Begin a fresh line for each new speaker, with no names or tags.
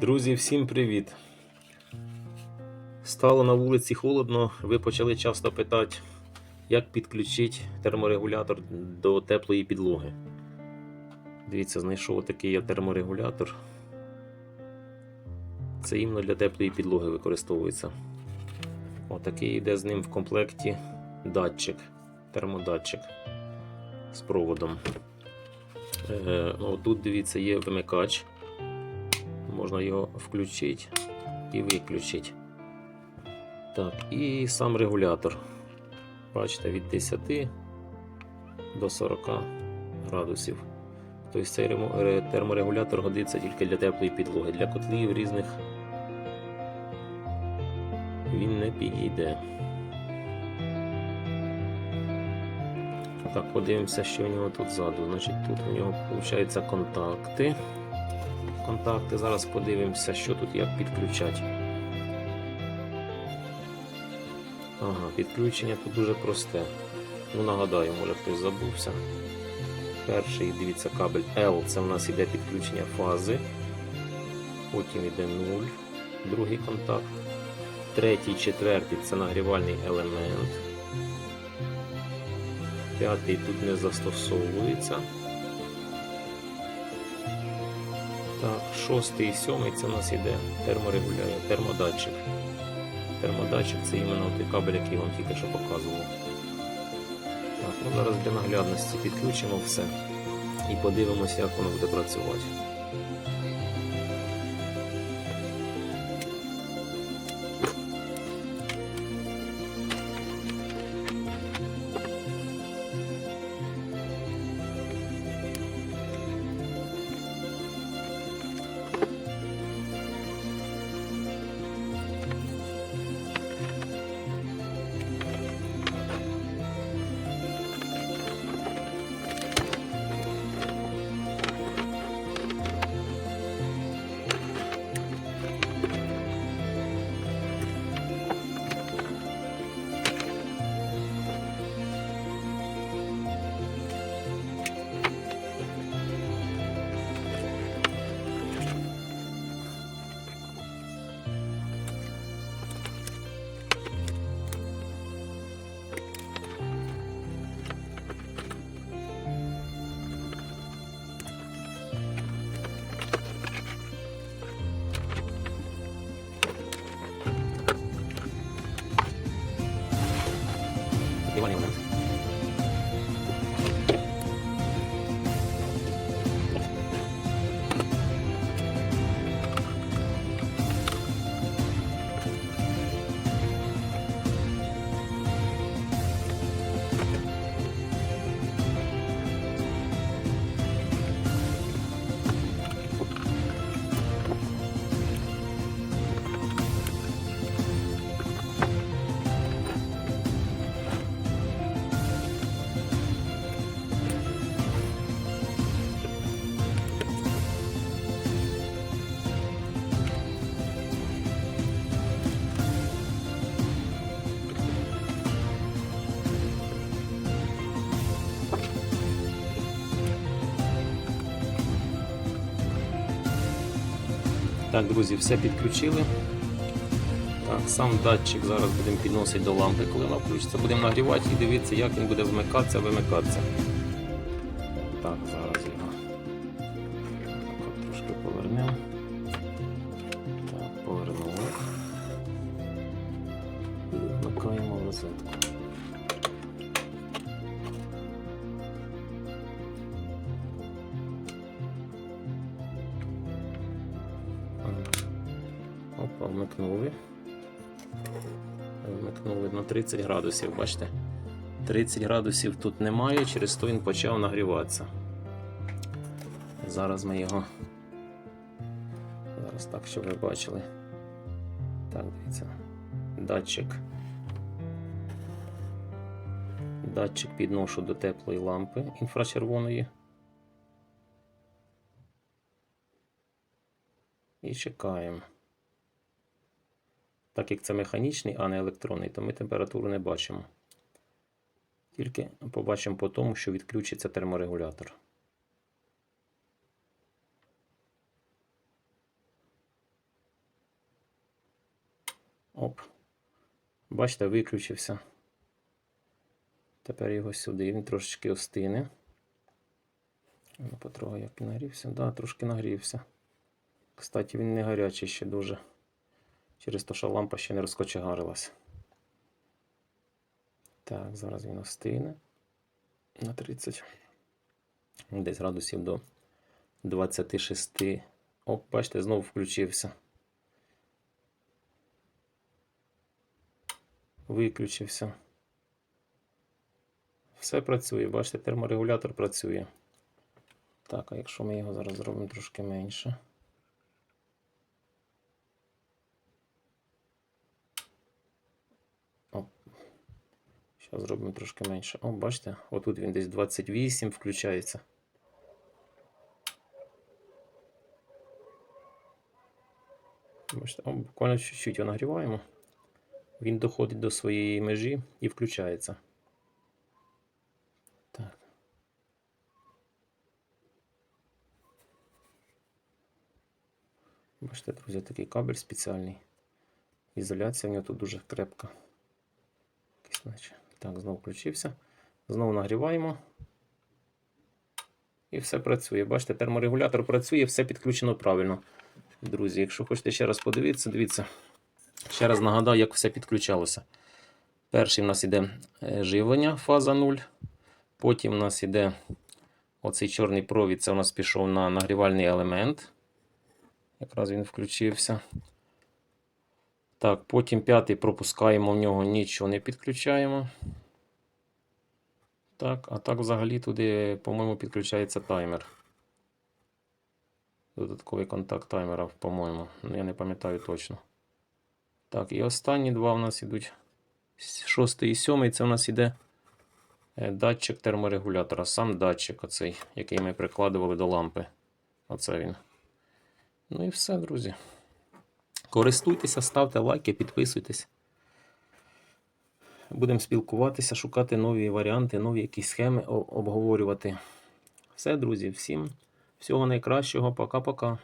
Друзі, всім привіт! Стало на вулиці холодно, ви почали часто питати, як підключити терморегулятор до теплої підлоги. Дивіться, знайшов такий я терморегулятор. Це іменно для теплої підлоги використовується. Отакий йде з ним в комплекті датчик, термодатчик з проводом. Е, ну, тут дивіться, є вимикач. Можна його включити і виключити. Так, і сам регулятор. Бачите, від 10 до 40 градусів. Тобто цей терморегулятор годиться тільки для теплої підлоги. Для котлів різних він не підійде. Так, подивимося, що у нього тут ззаду. Значить, тут у нього виходить контакти контакти. Зараз подивимося, що тут як підключати. Ага, підключення тут дуже просте. Ну, нагадаю, може хтось забувся. Перший, дивіться, кабель L, це в нас іде підключення фази. Потім йде 0, другий контакт. Третій, четвертий це нагрівальний елемент. П'ятий тут не застосовується. Так, шостий і сьомий це у нас іде терморегуляє, термодатчик. Термодатчик це іменно той кабель, який я вам тільки що показував. Так, ну зараз для наглядності підключимо все і подивимося, як воно буде працювати. Нагрівальний елемент. Так, друзі, все підключили. Так, сам датчик зараз будемо підносити до лампи, коли вона включиться. Будемо нагрівати і дивитися, як він буде вмикатися, вимикатися. Так, зараз його так, трошки повернемо. Так, повернули. Вмикаємо розетку. Вмикнули. Вмикнули на 30 градусів, бачите? 30 градусів тут немає, через то він почав нагріватися. Зараз ми його. Зараз так, щоб ви бачили. Так, дивіться. Датчик. Датчик підношу до теплої лампи інфрачервоної. І чекаємо. Так як це механічний, а не електронний, то ми температуру не бачимо. Тільки побачимо по тому, що відключиться терморегулятор. Оп. Бачите, виключився. Тепер його сюди. Він трошечки остине. Ну, потрогаю, як нагрівся. Да, трошки нагрівся. Кстати, він не гарячий ще дуже. Через те, що лампа ще не розкочегарилась. Так, зараз він остине на 30. Десь градусів до 26. О, бачите, знову включився. Виключився. Все працює, бачите, терморегулятор працює. Так, а якщо ми його зараз зробимо трошки менше. Зараз зробимо трошки менше. О, бачите, отут він десь 28 включається. Бачите, о, буквально чуть-чуть його нагріваємо. Він доходить до своєї межі і включається. Так. Бачите, друзі, такий кабель спеціальний. Ізоляція в нього тут дуже крепка. Якийсь наче. Так, знову включився. Знову нагріваємо. І все працює. Бачите, терморегулятор працює, все підключено правильно. Друзі, якщо хочете ще раз подивитися, дивіться. Ще раз нагадаю, як все підключалося. Перший в нас іде е, живлення, фаза 0. Потім у нас іде оцей чорний провід, це у нас пішов на нагрівальний елемент. Якраз він включився. Так, потім п'ятий пропускаємо в нього, нічого не підключаємо. Так, а так взагалі туди, по-моєму, підключається таймер. Додатковий контакт таймера, по-моєму. Ну, я не пам'ятаю точно. Так, і останні два у нас ідуть. Шостий і сьомий це у нас іде е, датчик терморегулятора. Сам датчик, оцей, який ми прикладували до лампи. Оце він. Ну і все, друзі. Користуйтеся, ставте лайки, підписуйтесь. Будемо спілкуватися, шукати нові варіанти, нові якісь схеми обговорювати. Все, друзі, всім всього найкращого. Пока-пока.